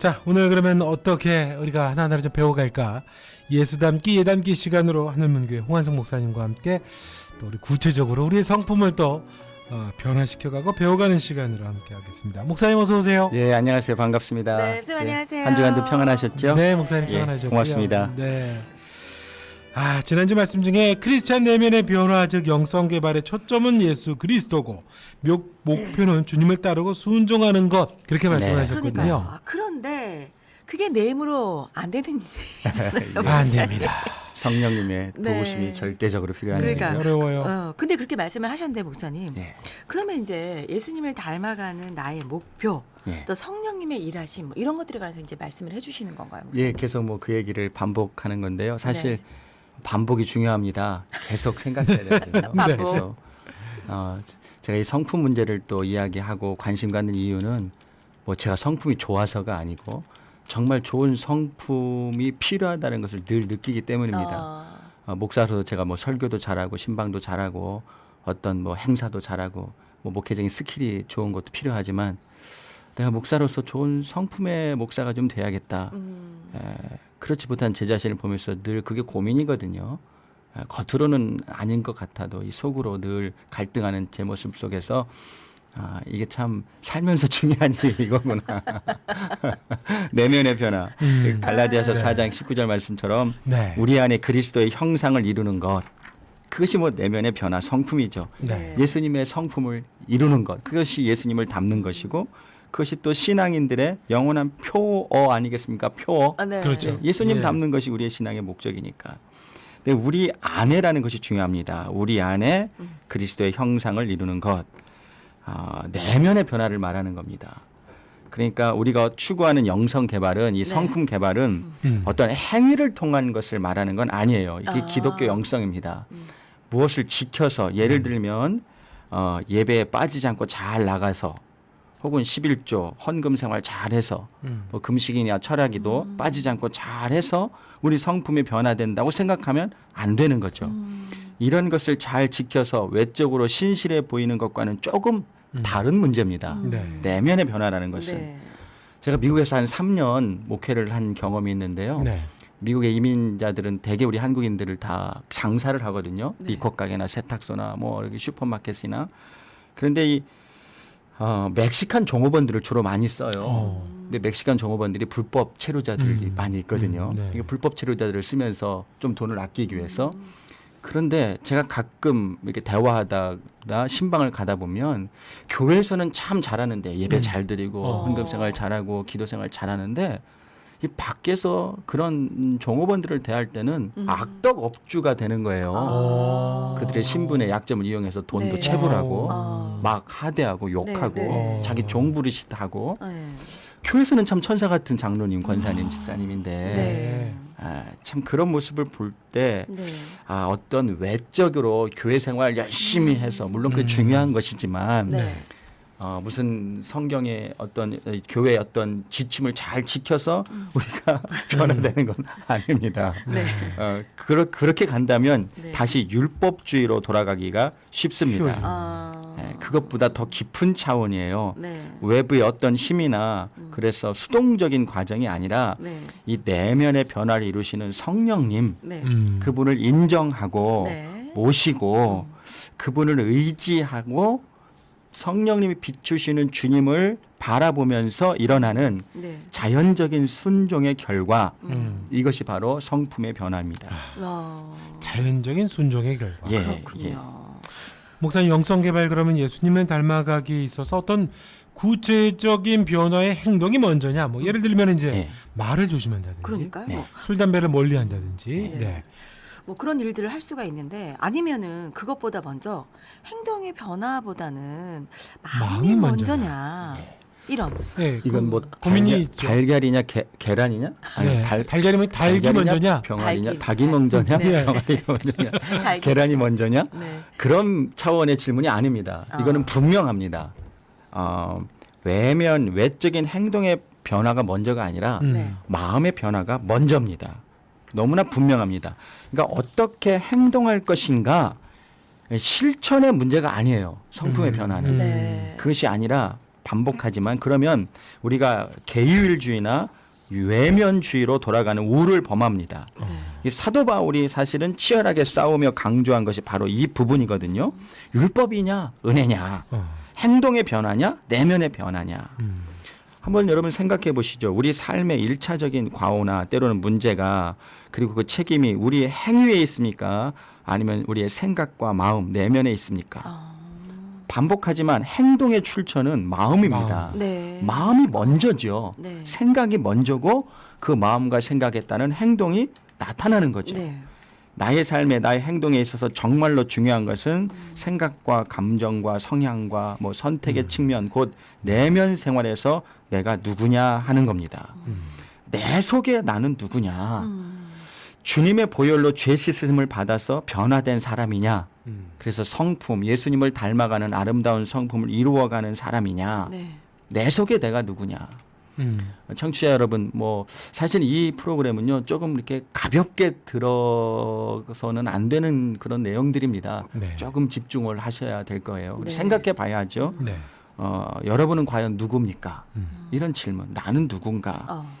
자, 오늘 그러면 어떻게 우리가 하나하나 좀 배워갈까? 예수 담기, 예 담기 시간으로 하늘문교회 홍한성 목사님과 함께 또 우리 구체적으로 우리의 성품을 또 어, 변화시켜가고 배워가는 시간으로 함께 하겠습니다. 목사님 어서 오세요. 예, 안녕하세요. 반갑습니다. 네, 선생님 안녕하세요. 한 주간도 평안하셨죠? 네, 목사님 예, 평안하셨고요. 고맙습니다. 네. 아, 지난주 말씀 중에 크리스찬 내면의 변화 즉 영성 개발의 초점은 예수 그리스도고 목, 목표는 주님을 따르고 순종하는 것 그렇게 네. 말씀하셨거든요. 그러니까요. 아, 그런데 그게 내 힘으로 안 되는 일이잖아요. 아, 안 됩니다. 성령님의 네. 도우심이 절대적으로 필요한 그러니까. 일이죠. 어려워요. 어, 근데 그렇게 말씀을 하셨는데 목사님. 예, 그러면 이제 예수님을 닮아가는 나의 목표, 예. 또 성령님의 일하심 뭐 이런 것들에 관해서 이제 말씀을 해주시는 건가요, 목사님? 예, 계속 뭐 그 얘기를 반복하는 건데요. 사실 네. 반복이 중요합니다. 계속 생각해야 되거든요. 반복. 그래서 어, 제가 이 성품 문제를 또 이야기하고 관심 갖는 이유는 뭐 제가 성품이 좋아서가 아니고 정말 좋은 성품이 필요하다는 것을 늘 느끼기 때문입니다. 어, 어, 목사로서 제가 뭐 설교도 잘하고 신방도 잘하고 어떤 뭐 행사도 잘하고 뭐 목회적인 스킬이 좋은 것도 필요하지만 내가 목사로서 좋은 성품의 목사가 좀 돼야겠다. 음, 에, 그렇지 못한 제 자신을 보면서 늘 그게 고민이거든요. 에, 겉으로는 아닌 것 같아도 이 속으로 늘 갈등하는 제 모습 속에서 아, 이게 참 살면서 중요한 일이 이거구나. 내면의 변화. 음. 그 갈라디아서 네. 4장 19절 말씀처럼 네. 우리 안에 그리스도의 형상을 이루는 것. 그것이 뭐 내면의 변화, 성품이죠. 네. 예수님의 성품을 이루는 것. 그것이 예수님을 담는 것이고 그것이 또 신앙인들의 영원한 표어 아니겠습니까? 표어. 아, 네. 그렇죠. 예수님 예. 담는 것이 우리의 신앙의 목적이니까. 근데 우리 안에라는 것이 중요합니다. 우리 안에 음. 그리스도의 형상을 이루는 것. 아, 내면의 변화를 말하는 겁니다. 그러니까 우리가 추구하는 영성 개발은 이 네. 성품 개발은 음. 어떤 행위를 통한 것을 말하는 건 아니에요. 이게 아. 기독교 영성입니다. 음. 무엇을 지켜서 예를 들면 어, 예배에 빠지지 않고 잘 나가서 혹은 11조 헌금 생활 잘해서 음. 뭐 금식이나 철학이도 음. 빠지지 않고 잘해서 우리 성품이 변화된다고 생각하면 안 되는 거죠. 음, 이런 것을 잘 지켜서 외적으로 신실해 보이는 것과는 조금 음. 다른 문제입니다. 음. 네. 내면의 변화라는 것은 네. 제가 미국에서 한 3년 목회를 한 경험이 있는데요. 네. 미국의 이민자들은 대개 우리 한국인들을 다 장사를 하거든요. 네. 리코 가게나 세탁소나 뭐 슈퍼마켓이나 그런데 이 어, 멕시칸 종업원들을 주로 많이 써요. 어. 근데 멕시칸 종업원들이 불법 체류자들이 음. 많이 있거든요. 음, 네. 이게 불법 체류자들을 쓰면서 좀 돈을 아끼기 위해서 음. 그런데 제가 가끔 이렇게 대화하다가 신방을 가다 보면 교회에서는 참 잘하는데 예배 음. 잘 드리고 어. 헌금 생활 잘하고 기도 생활 잘하는데 이 밖에서 그런 종업원들을 대할 때는 음. 악덕 업주가 되는 거예요. 어. 그들의 신분의 약점을 이용해서 돈도 네. 채굴하고 어. 막 하대하고 욕하고 네, 네. 자기 종부리짓하고 네. 교회에서는 참 천사 같은 장로님, 권사님, 집사님인데 네. 아, 참 그런 모습을 볼때 네. 아, 어떤 외적으로 교회 생활 열심히 해서 물론 그게 음. 중요한 것이지만 네. 어, 무슨 성경의 어떤 어, 교회의 어떤 지침을 잘 지켜서 우리가 변화되는 건 아닙니다. 음. 네. 어, 그러, 그렇게 간다면 네. 다시 율법주의로 돌아가기가 쉽습니다. 쉬워지죠. 아. 예, 그것보다 더 깊은 차원이에요. 네. 외부의 어떤 힘이나 그래서 수동적인 과정이 아니라 네. 이 내면의 변화를 이루시는 성령님 네. 음. 그분을 인정하고 네. 모시고 그분을 의지하고 성령님이 비추시는 주님을 바라보면서 일어나는 네. 자연적인 순종의 결과 음. 이것이 바로 성품의 변화입니다. 어. 자연적인 순종의 결과. 예, 그렇군요. 목사님 영성 개발 그러면 예수님을 닮아가기 있어서 어떤 구체적인 변화의 행동이 먼저냐? 뭐 예를 들면 이제 예. 말을 조심한다든지, 그러니까요. 네. 술 담배를 멀리한다든지, 네. 네. 뭐 그런 일들을 할 수가 있는데 아니면은 그것보다 먼저 행동의 변화보다는 마음이 마음이 먼저냐 이런 네, 이건 뭐 고민이 달걀. 달걀이냐 게, 계란이냐? 아니, 네, 달, 달걀이면 닭이 달걀이냐, 먼저냐? 병아리냐? 닭이- 닭이 먼저냐? 네. 병아리가 먼저냐? 계란이 먼저냐? 네. 그런 차원의 질문이 아닙니다. 아. 이거는 분명합니다. 어, 외면 외적인 행동의 변화가 먼저가 아니라 음. 네. 마음의 변화가 먼저입니다. 너무나 분명합니다. 그러니까 어떻게 행동할 것인가 실천의 문제가 아니에요. 성품의 음. 변화는 음. 네. 그것이 아니라 반복하지만 그러면 우리가 계율주의나 외면주의로 돌아가는 우를 범합니다. 네. 이 사도 바울이 사실은 치열하게 싸우며 강조한 것이 바로 이 부분이거든요. 율법이냐 은혜냐 어. 행동의 변화냐 내면의 변화냐 음. 한번 여러분 생각해 보시죠. 우리 삶의 일차적인 과오나 때로는 문제가 그리고 그 책임이 우리의 행위에 있습니까? 아니면 우리의 생각과 마음 내면에 있습니까? 아, 반복하지만 행동의 출처는 마음입니다. 네. 마음이 먼저죠. 네. 생각이 먼저고 그 마음과 생각에 따른 행동이 나타나는 거죠. 네. 나의 삶에 나의 행동에 있어서 정말로 중요한 것은 생각과 감정과 성향과 뭐 선택의 측면 곧 내면 생활에서 내가 누구냐 하는 겁니다. 내 속에 나는 누구냐? 음. 주님의 보혈로 죄 씻음을 받아서 변화된 사람이냐? 음. 그래서 성품, 예수님을 닮아가는 아름다운 성품을 이루어가는 사람이냐? 네. 내 속에 내가 누구냐? 음. 청취자 여러분, 뭐 사실 이 프로그램은요 조금 이렇게 가볍게 들어서는 안 되는 그런 내용들입니다. 네. 조금 집중을 하셔야 될 거예요. 네. 생각해 봐야죠. 네. 어, 여러분은 과연 누굽니까? 음. 이런 질문. 나는 누군가? 어.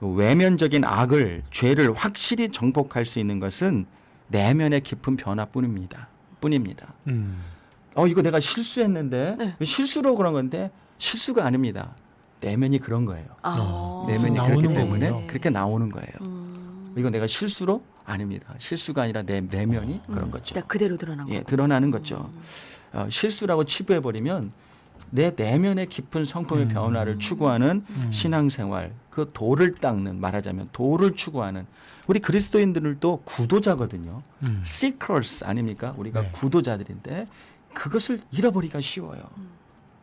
외면적인 악을, 죄를 확실히 정복할 수 있는 것은 내면의 깊은 변화뿐입니다. 뿐입니다. 음. 어, 이거 내가 실수했는데 네. 실수로 그런 건데 실수가 아닙니다. 내면이 그런 거예요. 아. 어. 내면이 나오는 그렇기 때문에 거군요. 그렇게 나오는 거예요. 음. 이거 내가 실수로 아닙니다. 실수가 아니라 내 내면이 그런 음. 거죠. 그러니까 그대로 드러난 예, 거. 드러나는 거죠. 어, 실수라고 치부해 버리면 내 내면의 깊은 성품의 음. 변화를 추구하는 음. 신앙생활, 그 도를 닦는 말하자면 도를 추구하는 우리 그리스도인들도 구도자거든요. 음. seekers 아닙니까? 우리가 네. 구도자들인데 그것을 잃어버리기가 쉬워요.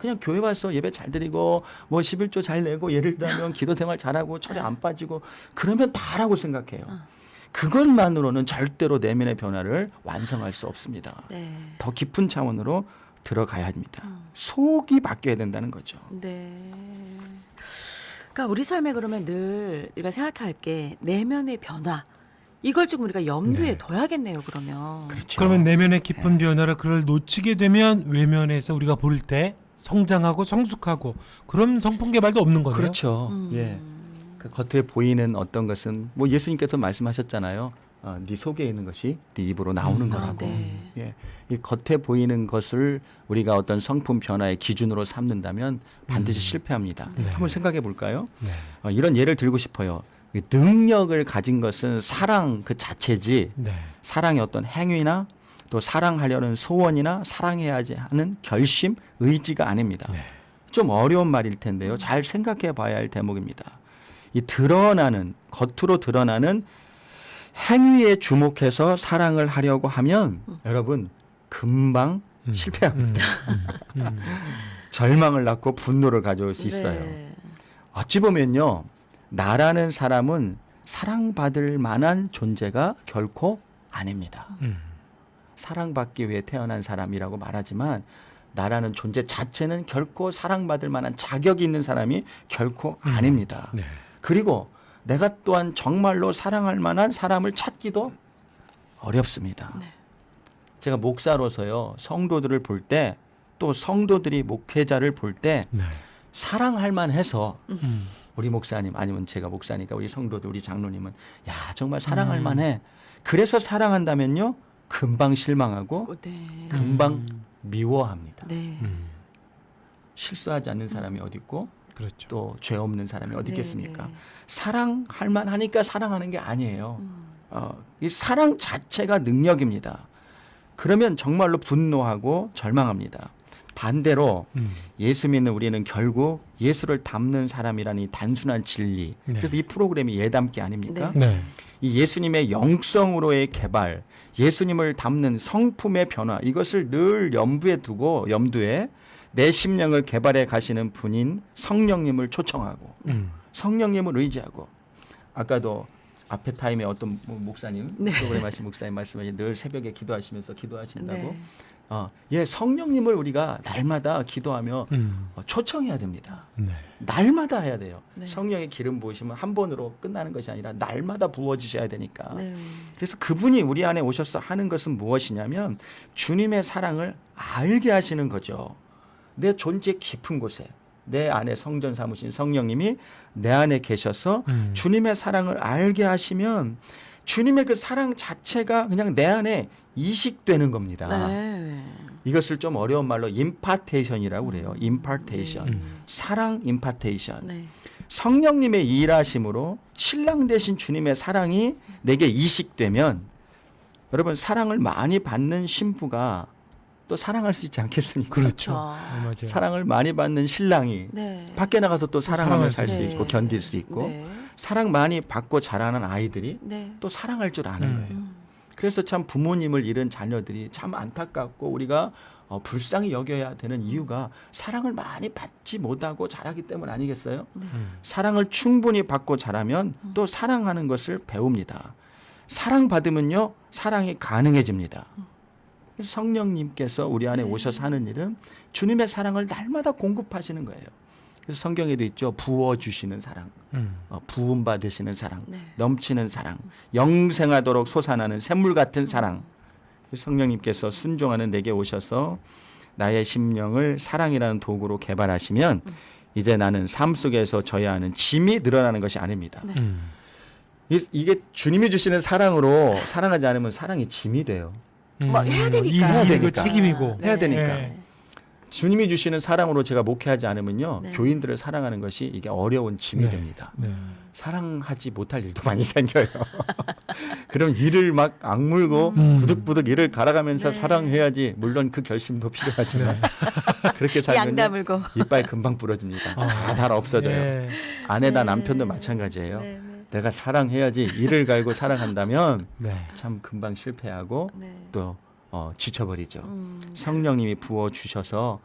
그냥 교회 와서 예배 잘 드리고 뭐 11조 잘 내고 예를 들면 기도 생활 잘하고 철에 안 빠지고 그러면 다라고 생각해요. 그것만으로는 절대로 내면의 변화를 완성할 수 없습니다. 네. 더 깊은 차원으로 들어가야 합니다. 음. 속이 바뀌어야 된다는 거죠. 네. 그러니까 우리 삶에 그러면 늘 우리가 생각할 게 내면의 변화 이걸 좀 우리가 염두에 네. 둬야겠네요. 그러면. 그렇죠. 그러면 내면의 깊은 변화를 그걸 놓치게 되면 외면에서 우리가 볼 때 성장하고 성숙하고 그런 성품 개발도 없는 거네요. 그렇죠. 음. 예. 그 겉에 보이는 어떤 것은 뭐 예수님께서 말씀하셨잖아요. 어, 네 속에 있는 것이 네 입으로 나오는 음. 거라고. 아, 네. 예. 이 겉에 보이는 것을 우리가 어떤 성품 변화의 기준으로 삼는다면 반드시 음. 실패합니다. 네. 한번 생각해 볼까요? 네. 어, 이런 예를 들고 싶어요. 이 능력을 가진 것은 사랑 그 자체지 네. 사랑의 어떤 행위나 또 사랑하려는 소원이나 사랑해야 하는 결심, 의지가 아닙니다. 네. 좀 어려운 말일 텐데요. 잘 생각해 봐야 할 대목입니다. 이 드러나는 겉으로 드러나는 행위에 주목해서 사랑을 하려고 하면 여러분 금방 음. 실패합니다. 음. 음. 음. 절망을 낳고 분노를 가져올 수 있어요. 네. 어찌 보면요. 나라는 사람은 사랑받을 만한 존재가 결코 아닙니다. 음. 사랑받기 위해 태어난 사람이라고 말하지만 나라는 존재 자체는 결코 사랑받을 만한 자격이 있는 사람이 결코 음. 아닙니다. 네. 그리고 내가 또한 정말로 사랑할 만한 사람을 찾기도 어렵습니다. 네. 제가 목사로서요 성도들을 볼 때 또 성도들이 목회자를 볼때 네. 사랑할 만해서 음. 우리 목사님 아니면 제가 목사니까 우리 성도들 우리 장로님은 야 정말 사랑할 음. 만해 그래서 사랑한다면요 금방 실망하고 어, 네. 금방 음. 미워합니다. 네. 음. 실수하지 않는 사람이 어디 있고 그렇죠. 또 죄 없는 사람이 어디 있겠습니까? 네, 네. 사랑할 만하니까 사랑하는 게 아니에요. 음. 어, 이 사랑 자체가 능력입니다. 그러면 정말로 분노하고 절망합니다. 반대로 음. 예수 믿는 우리는 결국 예수를 닮는 사람이라니 단순한 진리. 네. 그래서 이 프로그램이 예담기 아닙니까? 네. 네. 이 예수님의 영성으로의 개발, 예수님을 담는 성품의 변화 이것을 늘 염두에 두고 염두에 내 심령을 개발해 가시는 분인 성령님을 초청하고 음. 성령님을 의지하고 아까도 앞에 타임에 어떤 뭐 목사님 네. 프로그램 하신 목사님 말씀하신 늘 새벽에 기도하시면서 기도하신다고 네. 어, 예 성령님을 우리가 날마다 기도하며 음. 어, 초청해야 됩니다. 네. 날마다 해야 돼요. 네. 성령의 기름 부으시면 한 번으로 끝나는 것이 아니라 날마다 부어지셔야 되니까. 네. 그래서 그분이 우리 안에 오셔서 하는 것은 무엇이냐면 주님의 사랑을 알게 하시는 거죠. 내 존재 깊은 곳에 내 안에 성전 삼으신 성령님이 내 안에 계셔서 음. 주님의 사랑을 알게 하시면 주님의 그 사랑 자체가 그냥 내 안에 이식되는 겁니다. 네. 이것을 좀 어려운 말로 임파테이션이라고 그래요. 임파테이션. 음. 사랑 임파테이션. 네. 성령님의 일하심으로 신랑 되신 주님의 사랑이 내게 이식되면 여러분 사랑을 많이 받는 신부가 또 사랑할 수 있지 않겠습니까? 그렇죠. 그렇죠. 어, 맞아요. 사랑을 많이 받는 신랑이 네. 밖에 나가서 또 사랑하며 살 수 네. 있고 견딜 수 있고 네. 사랑 많이 받고 자라는 아이들이 네. 또 사랑할 줄 아는 음. 거예요. 음. 그래서 참 부모님을 잃은 자녀들이 참 안타깝고 우리가 어, 불쌍히 여겨야 되는 이유가 사랑을 많이 받지 못하고 자라기 때문 아니겠어요? 음. 사랑을 충분히 받고 자라면 또 사랑하는 것을 배웁니다. 사랑 받으면요 사랑이 가능해집니다. 그래서 성령님께서 우리 안에 오셔서 하는 일은 주님의 사랑을 날마다 공급하시는 거예요. 그래서 성경에도 있죠 부어 주시는 사랑, 음. 어, 부음 받으시는 사랑, 네. 넘치는 사랑, 영생하도록 솟아나는 샘물 같은 사랑. 성령님께서 순종하는 내게 오셔서 나의 심령을 사랑이라는 도구로 개발하시면 이제 나는 삶 속에서 져야 하는 짐이 늘어나는 것이 아닙니다. 네. 음. 이- 이게 주님이 주시는 사랑으로 사랑하지 않으면 사랑이 짐이 돼요. 뭐 해야 되니까. 이거 되니까. 책임이고. 해야 되니까. 네. 주님이 주시는 사랑으로 제가 목회하지 않으면요 네. 교인들을 사랑하는 것이 이게 어려운 짐이 네. 됩니다. 네. 사랑하지 못할 일도 많이 생겨요. 그럼 일을 막 악물고 음. 부득부득 일을 갈아가면서 네. 사랑해야지. 물론 그 결심도 필요하지만 그렇게 살면 양 다물고. 이빨 금방 부러집니다. 아. 다달 없어져요. 네. 아내다 네. 남편도 마찬가지예요. 네, 네. 내가 사랑해야지 일을 갈고 사랑한다면 네. 참 금방 실패하고 네. 또 어, 지쳐버리죠. 음. 성령님이 부어 주셔서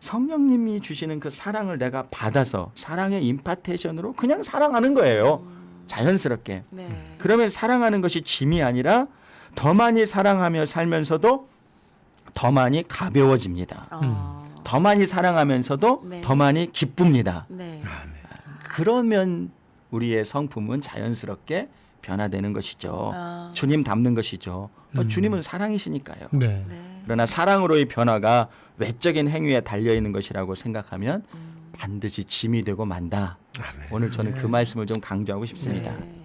성령님이 주시는 그 사랑을 내가 받아서 사랑의 임파테이션으로 그냥 사랑하는 거예요. 자연스럽게. 네. 그러면 사랑하는 것이 짐이 아니라 더 많이 사랑하며 살면서도 더 많이 가벼워집니다. 어. 더 많이 사랑하면서도 네. 더 많이 기쁩니다. 네. 그러면 우리의 성품은 자연스럽게 변화되는 것이죠. 아. 주님 닮는 것이죠. 어, 음. 주님은 사랑이시니까요. 네. 네. 그러나 사랑으로의 변화가 외적인 행위에 달려 있는 것이라고 생각하면 음. 반드시 짐이 되고 만다. 아멘. 오늘 저는 그 말씀을 좀 강조하고 싶습니다. 네.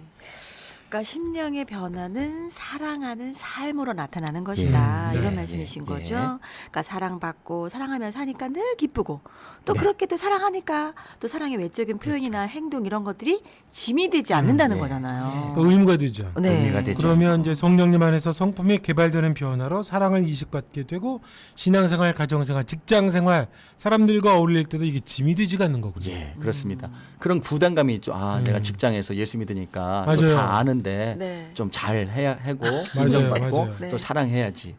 그러니까 심령의 변화는 사랑하는 삶으로 나타나는 것이다 예, 이런 예, 말씀이신 예, 거죠. 예. 그러니까 사랑받고 사랑하며 사니까 늘 기쁘고 또 네. 그렇게 또 사랑하니까 또 사랑의 외적인 표현이나 행동 이런 것들이 짐이 되지 않는다는 네. 거잖아요. 그 의무가 되죠. 네. 의미가 되죠. 그러면 이제 성령님 안에서 성품이 개발되는 변화로 사랑을 이식받게 되고 신앙생활, 가정생활, 직장생활 사람들과 어울릴 때도 이게 짐이 되지가 않는 거군요. 예, 그렇습니다. 그런 부담감이 있죠. 아, 음. 내가 직장에서 예수 믿으니까 맞아요. 또다 아는 데 네. 좀 잘 해야 하고 인정받고 맞아요. 네. 또 사랑해야지.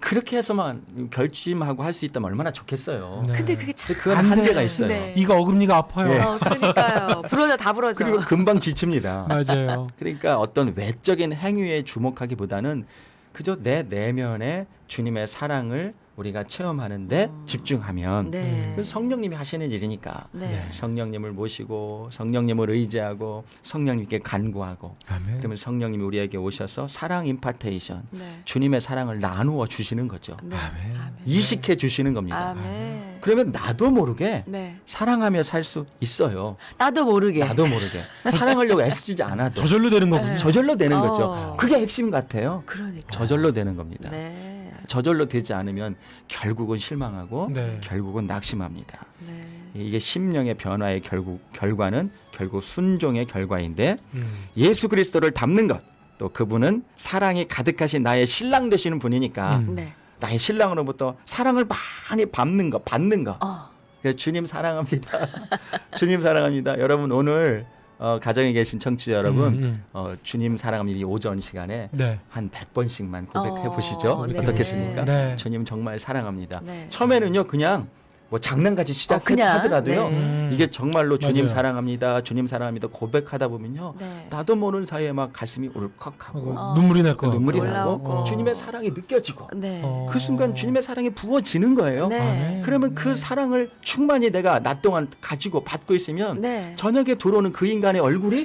그렇게 해서만 결심하고 할 수 있다면 얼마나 좋겠어요. 네. 근데 그게 참 근데 그건 안 한계가 돼. 있어요. 네. 이거 어금니가 아파요. 예. 어, 그러니까요. 부러져 다 부러져. 그리고 금방 지칩니다. 맞아요. 그러니까 어떤 외적인 행위에 주목하기보다는 그저 내 내면에 주님의 사랑을 우리가 체험하는데 집중하면 음. 네. 그 성령님이 하시는 일이니까 네. 성령님을 모시고 성령님을 의지하고 성령님께 간구하고 아멘. 그러면 성령님이 우리에게 오셔서 사랑 임파테이션 네. 주님의 사랑을 나누어 주시는 거죠. 네. 아멘. 아멘. 이식해 주시는 겁니다. 아멘. 그러면 나도 모르게 네. 사랑하며 살 수 있어요. 나도 모르게. 나도 모르게 사랑하려고 애쓰지 않아도 저절로 되는 거군요. 저절로 되는 어. 거죠. 그게 핵심 같아요. 그러니까. 저절로 되는 겁니다. 네. 저절로 되지 않으면 결국은 실망하고 네. 결국은 낙심합니다. 네. 이게 심령의 변화의 결국 결과는 결국 순종의 결과인데 음. 예수 그리스도를 닮는 것. 또 그분은 사랑이 가득하신 나의 신랑 되시는 분이니까 음. 네. 나의 신랑으로부터 사랑을 많이 받는 것, 받는 것. 어. 주님 사랑합니다. 주님 사랑합니다. 여러분 오늘 어, 가정에 계신 청취자 여러분 음, 음. 어, 주님 사랑합니다. 이 오전 시간에 네. 한 100번씩만 고백해 어, 보시죠. 네. 어떻겠습니까? 네. 주님 정말 사랑합니다. 네. 처음에는요, 그냥 뭐 장난같이 어, 시작하더라도요. 네. 음. 이게 정말로 주님 맞아요. 사랑합니다. 주님 사랑합니다. 고백하다 보면요. 네. 나도 모르는 사이에 막 가슴이 울컥하고 어, 눈물이 날 거. 눈물이. 나고 주님의 사랑이 느껴지고 네. 어. 그 순간 주님의 사랑이 부어지는 거예요. 네. 아멘. 그러면 그 사랑을 충만히 내가 낮 동안 가지고 받고 있으면 네. 저녁에 들어오는 그 인간의 얼굴이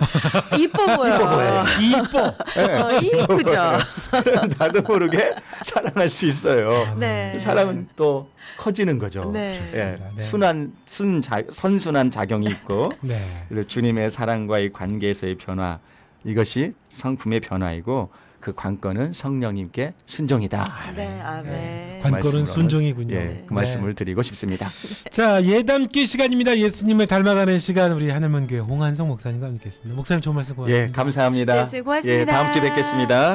이뻐 보여. 이뻐 보여요. 이뻐. 예. 어, 이쁘죠. 나도 모르게 사랑할 수 있어요. 네. 사랑은 또 커지는 거죠. 네. 예, 좋습니다. 네. 순한 순 자, 선순한 작용이 있고 네. 주님의 사랑과 의 관계에서의 변화 이것이 성품의 변화이고 그 관건은 성령님께 순종이다. 네, 아멘. 관건은 말씀으로, 순종이군요. 예, 그 네. 말씀을 드리고 싶습니다. 자, 예담기 시간입니다. 예수님을 닮아가는 시간 우리 하늘문교회 홍한성 목사님과 함께했습니다. 목사님 좋은 말씀 고맙습니다. 예, 감사합니다. 네, 고맙습니다. 예, 다음 주에 뵙겠습니다.